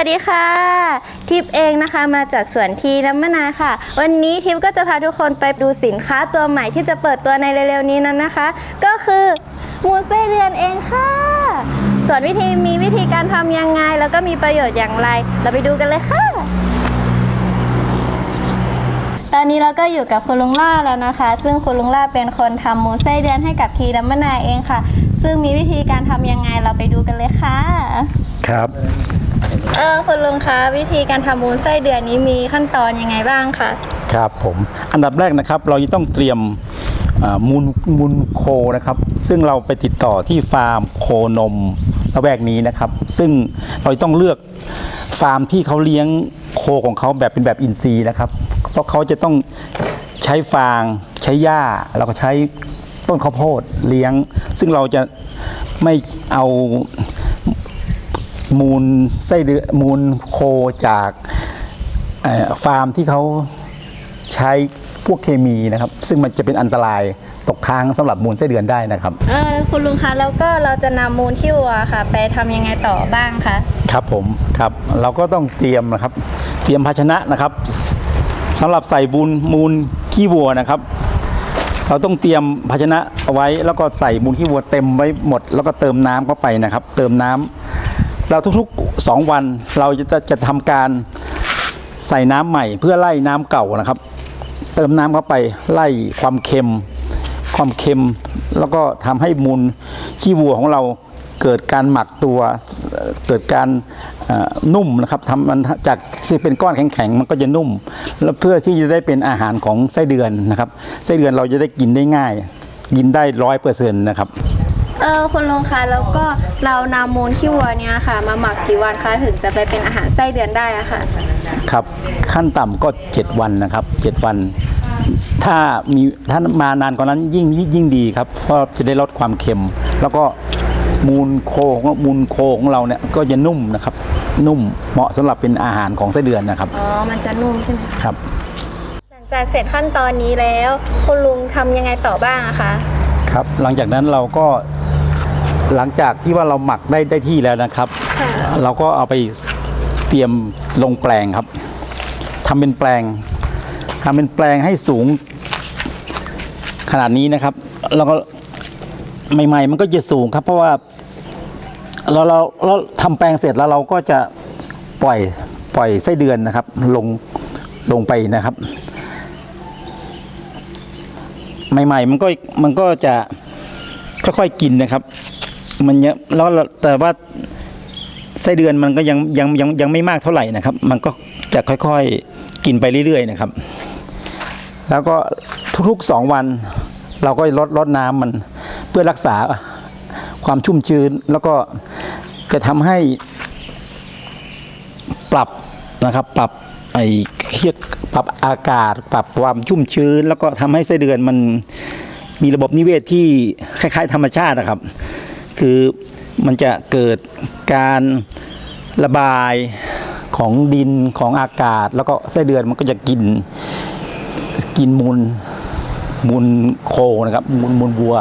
วัสดีค่ะ ทิปเองนะคะมาจากสวนทีน้ำมะนาค่ะ วันนี้ทิปก็จะพาทุกคนไปดูสินค้าตัวใหม่ที่จะเปิดตัวในเร็วๆนี้นั้นนะคะ ก็คือมูลไส้เดือนเองค่ะ ส่วนวิธีมีวิธีการทำยังไง แล้วก็มีประโยชน์อย่างไร เราไปดูกันเลยค่ะ ตอนนี้เราก็อยู่กับคุณลุงล่าแล้วนะคะ ซึ่งคุณลุงล่าเป็นคนทำมูลไส้เดือนให้กับทีน้ำมะนาเองค่ะ ซึ่งมีวิธีการทำยังไงเราไปดูกันเลยค่ะ ครับ เออคุณลุงคะวิธีการทำมูลไส้เดือนนี้มีขั้นตอนยังไงบ้างคะครับผมอันดับแรกนะครับเราจะต้องเตรียมมูลมูลโคนะครับ ซึ่งเราไปติดต่อที่ฟาร์มโคนมละแวกนี้นะครับ ซึ่งเราจะต้องเลือกฟาร์มที่เขาเลี้ยงโคของเขาแบบเป็นแบบอินทรีย์นะครับ เพราะเขาจะต้องใช้ฟาง ใช้หญ้าแล้วก็ใช้ต้นข้าวโพดเลี้ยง ซึ่งเราจะไม่เอา มูลไส้เดือนมูลโคจากเอ่อฟาร์มที่เขาใช้พวกเคมีนะครับ ซึ่งมันจะเป็นอันตรายตกค้างสำหรับมูลไส้เดือนได้นะครับเออแล้วคุณลุงคะแล้วก็เราจะนำมูลขี้วัวค่ะ ไปทำยังไงต่อบ้างคะครับผมครับ เราก็ต้องเตรียมนะครับ เตรียมภาชนะนะครับสำหรับใส่บุญมูลขี้วัวนะครับ เราต้องเตรียมภาชนะเอาไว้ แล้วก็ใส่มูลขี้วัวเต็มไว้หมด แล้วก็เติมน้ำเข้าไปนะครับ เติมน้ำ เราทุกๆ 2 วันเราจะจะทำการใส่น้ำใหม่เพื่อไล่น้ำเก่านะครับ เติมน้ำเข้าไปไล่ความเค็ม ความเค็ม แล้วก็ทำให้มูลขี้วัวของเราเกิดการหมักตัวเกิดการนุ่มนะครับทำมันจากที่เป็นก้อนแข็งๆมันก็จะนุ่ม แล้วเพื่อที่จะได้เป็นอาหารของไส้เดือนนะครับไส้เดือนเราจะได้กินได้ง่าย กินได้ร้อยเปอร์เซ็นต์นะครับ อคุณลุงคะแล้วก็เรานำมูลขี้วัวเนี่ยค่ะ มาหมักกี่วันคะถึงจะไปเป็นอาหารไส้เดือนได้อะค่ะ ครับขั้นต่ำก็ 7 วันนะครับ 7 วัน ถ้ามีถ้ามานานกว่านั้นยิ่งยิ่งยิ่งดีครับเพราะจะได้ลดความเค็ม แล้วก็มูลโคของมูลโคของเราเนี่ยก็จะนุ่มนะครับ นุ่มเหมาะสำหรับเป็นอาหารของไส้เดือนนะครับอ๋อ มันจะนุ่มใช่ไหมคะครับ หลังจากเสร็จขั้นตอนนี้แล้ว คุณลุงทำยังไงต่อบ้างอะคะ ครับหลังจากนั้นเราก็ หลังจากที่ว่าเราหมักได้ได้ที่แล้วนะครับค่ะเราก็เอาไปเตรียมลงแปลงครับทำเป็นแปลงทำเป็นแปลงให้สูงขนาดนี้นะครับ แล้วก็ใหม่ๆ มันก็จะสูงครับ เพราะว่าเราเราเราทำแปลงเสร็จแล้วเราก็จะปล่อยปล่อยไส้เดือนนะครับ ลงลงไปนะครับ ใหม่ๆ มันก็มันก็จะค่อยๆกินนะครับ มันยังแล้วแต่ว่าไส้เดือนมันก็ยังยังยังยังไม่มากเท่าไหร่นะครับ มันก็จะค่อยๆกินไปเรื่อยๆนะครับ แล้วก็ทุกๆสองวัน เราก็ลดลดน้ำมันเพื่อรักษาความชุ่มชื้น แล้วก็จะทำให้ปรับนะครับ ปรับไอ้เรียกปรับอากาศ ปรับความชุ่มชื้น แล้วก็ทำให้ไส้เดือนมันมีระบบนิเวศที่คล้าย ๆ ธรรมชาตินะครับ คือมันจะเกิดการระบายของดินของอากาศ แล้วก็ไส้เดือนมันก็จะกินกินมูลมูลโคนะครับมูลมูลวัว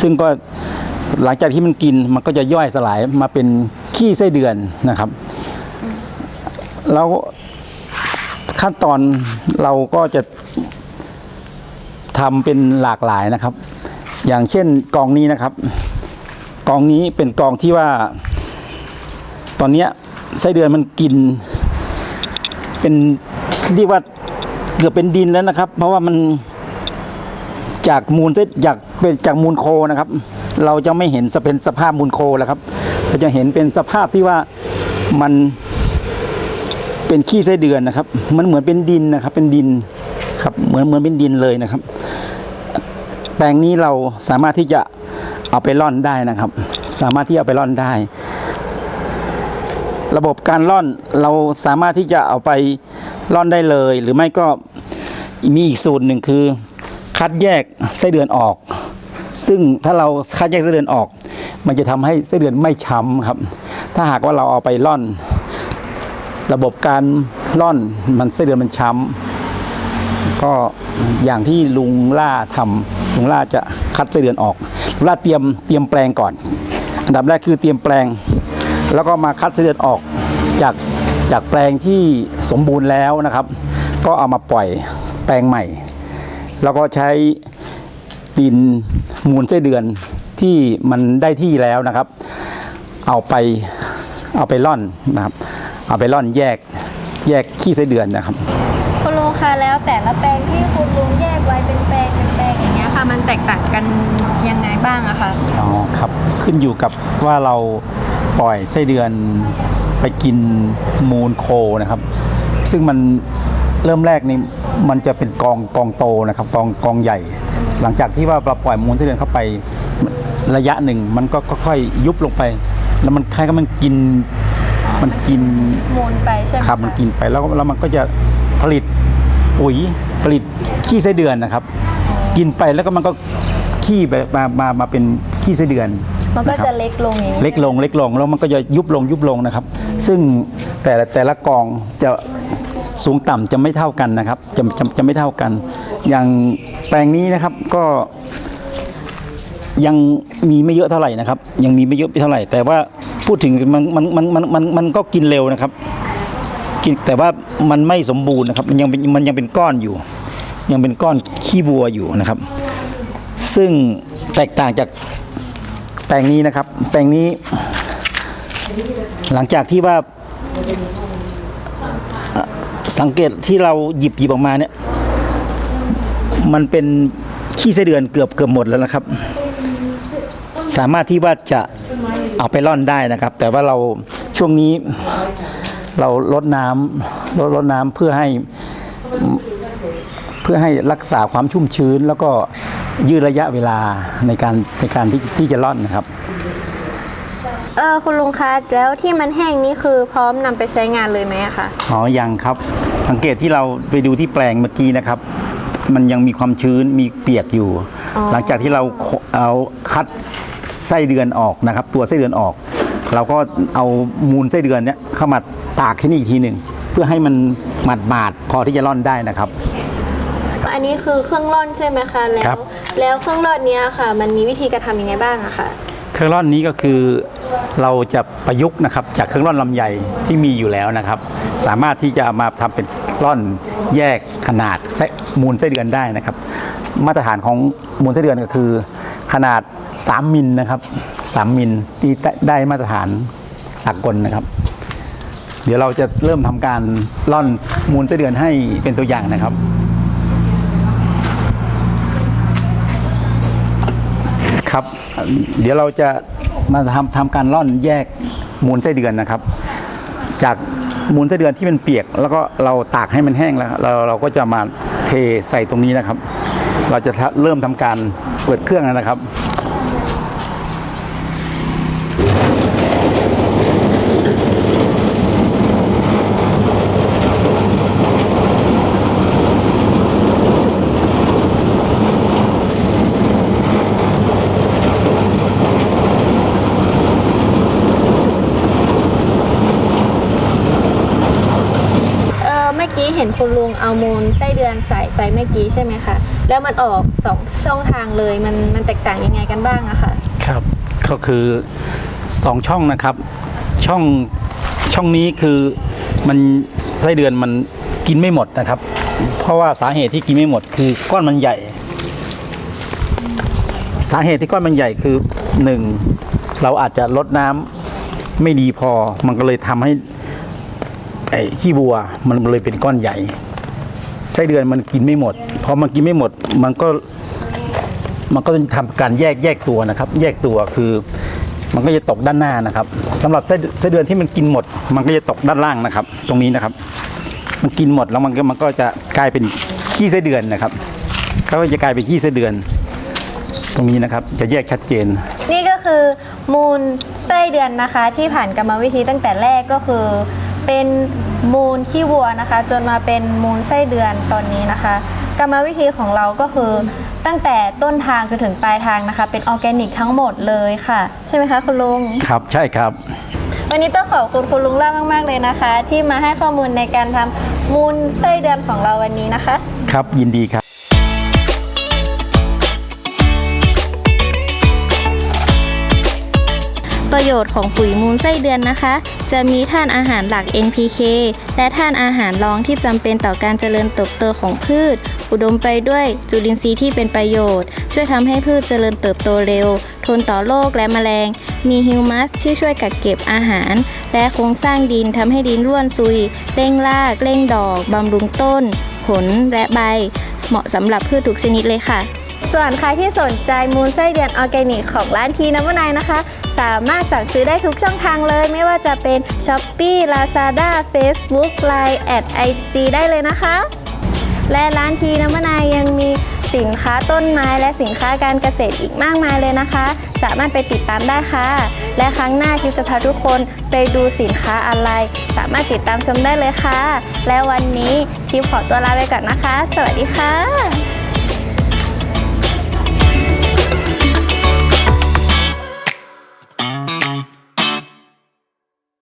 ซึ่งก็หลังจากที่มันกินมันก็จะย่อยสลายมาเป็นขี้ไส้เดือนนะครับ แล้วขั้นตอนเราก็จะทำเป็นหลากหลายนะครับ อย่างเช่นกองนี้นะครับ กองนี้เป็นกองที่ว่า ตอนเนี้ยไส้เดือนมันกิน เป็นเรียกว่าเกือบเป็นดินแล้วนะครับ เพราะว่ามันจากมูลไส้จากเป็นจากมูลโคนะครับ เราจะไม่เห็นจะเป็นสภาพมูลโคแล้วครับเราจะเห็นเป็นสภาพที่ว่ามันเป็นขี้ไส้เดือนนะครับ มันเหมือนเป็นดินนะครับ เป็นดินครับเหมือนเหมือนเป็นดินเลยนะครับ แปลงนี้เราสามารถที่จะ เอาไปร่อนได้นะครับ สามารถที่เอาไปร่อนได้ ระบบการร่อนเราสามารถที่จะเอาไปร่อนได้เลย หรือไม่ก็มีอีกสูตรหนึ่งคือ คัดแยกไส้เดือนออก ซึ่งถ้าเราคัดแยกไส้เดือนออก มันจะทำให้ไส้เดือนไม่ช้ำครับ ถ้าหากว่าเราเอาไปร่อน ระบบการร่อนมันไส้เดือนมันช้ำก็อย่างที่ลุงล่าทำลุงล่าจะคัดไส้เดือนออก ลุงล่าเตรียมเตรียมแปลงก่อน อันดับแรกคือเตรียมแปลง แล้วก็มาคัดไส้เดือออกจากจากแปลงที่สมบูรณ์แล้วนะครับ ก็เอามาปล่อยแปลงใหม่ แล้วก็ใช้ดินมูลไส้เดือนที่มันได้ที่แล้วนะครับ เอาไปเอาไปร่อนนะครับ เอาไปร่อนแยกแยกขี้ไส้เดือนนะครับคุณลุงคะแล้วแต่ละแปลงที่คุณลุงแยก แตกต่างกันยังไงบ้างอะคะอ๋อครับขึ้นอยู่กับว่าเราปล่อยไส้เดือนไปกินมูลโคนะครับ ซึ่งมันเริ่มแรกนี่มันจะเป็นกองกองโตนะครับกองกองใหญ่ หลังจากที่ว่าเราปล่อยมูลไส้เดือนเข้าไประยะหนึ่งมันก็ค่อยๆยุบลงไป แล้วมันคล้ายกับมันกินมันกินมูลไปใช่ไหมครับะมันกินไปแล้วแล้วมันก็จะผลิตปุ๋ยผลิตขี้ไส้เดือนนะครับ กินไปแล้วก็มันก็ขี้ไปมามามาเป็นขี้ไส้เดือนมันก็นะครับ จะเล็กลงอย่างนี้เล็กลงเล็กลงแล้วมันก็จะยุบลงยุบลงนะครับ ซึ่งแต่ละแต่ละกองจะสูงต่ำจะไม่เท่ากันนะครับจะจะจะไม่เท่ากัน อย่างแปลงนี้นะครับก็ยังมีไม่เยอะเท่าไหร่นะครับ ยังมีไม่เยอะเท่าไหร่ แต่ว่าพูดถึงมันมันมันมันมันมันก็กินเร็วนะครับ กินแต่ว่ามันไม่สมบูรณ์นะครับ มันยังเป็นมันยังเป็นก้อนอยู่ ยังเป็นก้อนขี้วัวอยู่นะครับ ซึ่งแตกต่างจากแปลงนี้นะครับ แปลงนี้ หลังจากที่ว่าสังเกตที่เราหยิบหยิบออกมาเนี่ย มันเป็นขี้ไส้เดือนเกือบเกือบหมดแล้วนะครับ สามารถที่ว่าจะเอาไปร่อนได้นะครับ แต่ว่าเราช่วงนี้เราลดน้ำลดลดน้ำเพื่อให้ เพื่อให้รักษาความชุ่มชื้น แล้วก็ยืดระยะเวลาในการในการที่ที่จะร่อนนะครับ เออคุณลุงคะแล้วที่มันแห้งนี่คือพร้อมนำไปใช้งานเลยไหมอะคะอ๋อ ยังครับ สังเกตที่เราไปดูที่แปลงเมื่อกี้นะครับ มันยังมีความชื้นมีเปียกอยู่ หลังจากที่เราเอาคัดไส้เดือนออกนะครับ ตัวไส้เดือนออก เราก็เอามูลไส้เดือนเนี้ยเข้ามาตากที่นี่อีกทีหนึ่งเพื่อให้มันหมาดหมาดๆพอที่จะร่อนได้นะครับ อันนี้คือเครื่องร่อนใช่ไหมคะแล้ครัว บ แล้วเครื่องร่อนเนี้ยค่ะ มันมีวิธีการทำยังไงบ้างอะคะเครื่องร่อนนี้ก็คือเราจะประยุกต์นะครับจากเครื่องร่อนลำไยที่มีอยู่แล้วนะครับ สามารถที่จะเอามาทำเป็นร่อนแยกขนาดไส้มูลไส้เดือนได้นะครับ มาตรฐานของมูลไส้เดือนก็คือ ขนาด 3มิลนะครับ3มิลที่ได้มาตรฐานสากลนะครับ เดี๋ยวเราจะเริ่มทำการร่อนมูลไส้เดือนให้เป็นตัวอย่างนะครับ ครับ เดี๋ยวเราจะมาทำทำการร่อนแยกมูลไส้เดือนนะครับ จากมูลไส้เดือนที่มันเปียก แล้วก็เราตากให้มันแห้งแล้ว เราเราก็จะมาเทใส่ตรงนี้นะครับ เราจะเริ่มทำการเปิดเครื่องนะครับ เออเมื่อกี้เห็น คุณลุงเอามูลไส้เดือนใส่ไปเมื่อกี้ใช่ไหมคะ แล้วมันออกสองช่องทางเลย มันมันแตกต่างยังไงกันบ้างอะคะ ครับ ก็คือสองช่องนะครับ ช่องช่องนี้คือมันไส้เดือนมันกินไม่หมดนะครับ เพราะว่าสาเหตุที่กินไม่หมด คือก้อนมันใหญ่ สาเหตุที่ก้อนมันใหญ่คือหนึ่งเราอาจจะลดน้ำไม่ดีพอ มันก็เลยทำให้ ไอ้ขี้วัวมันเลยเป็นก้อนใหญ่ไส้เดือนมันกินไม่หมดพอมันกินไม่หมดมันก็มันก็จะทำการแยกแยกตัวนะครับ แยกตัวคือมันก็จะตกด้านหน้านะครับสำหรับไส้ไส้เดือนที่มันกินหมด มันก็จะตกด้านล่างนะครับ ตรงนี้นะครับ มันกินหมดแล้วมันก็มันก็จะกลายเป็นขี้ไส้เดือนนะครับก็จะกลายเป็นขี้ไส้เดือน ตรงนี้นะครับจะแยกชัดเจน นี่ก็คือมูลไส้เดือนนะคะ ที่ผ่านกรรมวิธีตั้งแต่แรกก็คือ เป็นมูลขี้วัวนะคะ จนมาเป็นมูลไส้เดือนตอนนี้นะคะ กรรมวิธีของเราก็คือตั้งแต่ต้นทางจนถึงปลายทางนะคะ เป็นออร์แกนิกทั้งหมดเลยค่ะ ใช่ไหมคะคุณลุง ครับใช่ครับ วันนี้ต้องขอบคุณคุณลุงล่ามาก ๆ เลยนะคะ ที่มาให้ข้อมูลในการทำมูลไส้เดือนของเราวันนี้นะคะ ครับยินดีครับ ประโยชน์ของปุ๋ยมูลไส้เดือนนะคะ จะมีธาตุอาหารหลัก NPK และธาตุอาหารรองที่จำเป็นต่อการเจริญเติบโตของพืช อุดมไปด้วยจุลินทรีย์ที่เป็นประโยชน์ ช่วยทำให้พืชเจริญเติบโตเร็ว ทนต่อโรคและแมลง มีฮิวมัสที่ช่วยกักเก็บอาหาร และโครงสร้างดินทำให้ดินร่วนซุย เร่งราก เร่งดอกบำรุงต้น ผลและใบ เหมาะสำหรับพืชทุกชนิดเลยค่ะ ส่วนใครที่สนใจมูลไส้เดือนออร์แกนิกของร้านทีน้ำมันายนะคะ สามารถสั่งซื้อได้ทุกช่องทางเลย ไม่ว่าจะเป็น s h อ p e e Lazada Facebook Line แอด IG ได้เลยนะคะ และร้านทีน้ำมะนายยังมีสินค้าต้นไม้และสินค้าการเกษตรอีกมากมายเลยนะคะ สามารถไปติดตามได้ค่ะ และครั้งหน้าทิพจะพาทุกคนไปดูสินค้าอะไร สามารถติดตามชมได้เลยค่ะ และวันนี้ทิพขอตัวลาไปก่อนนะคะ สวัสดีค่ะ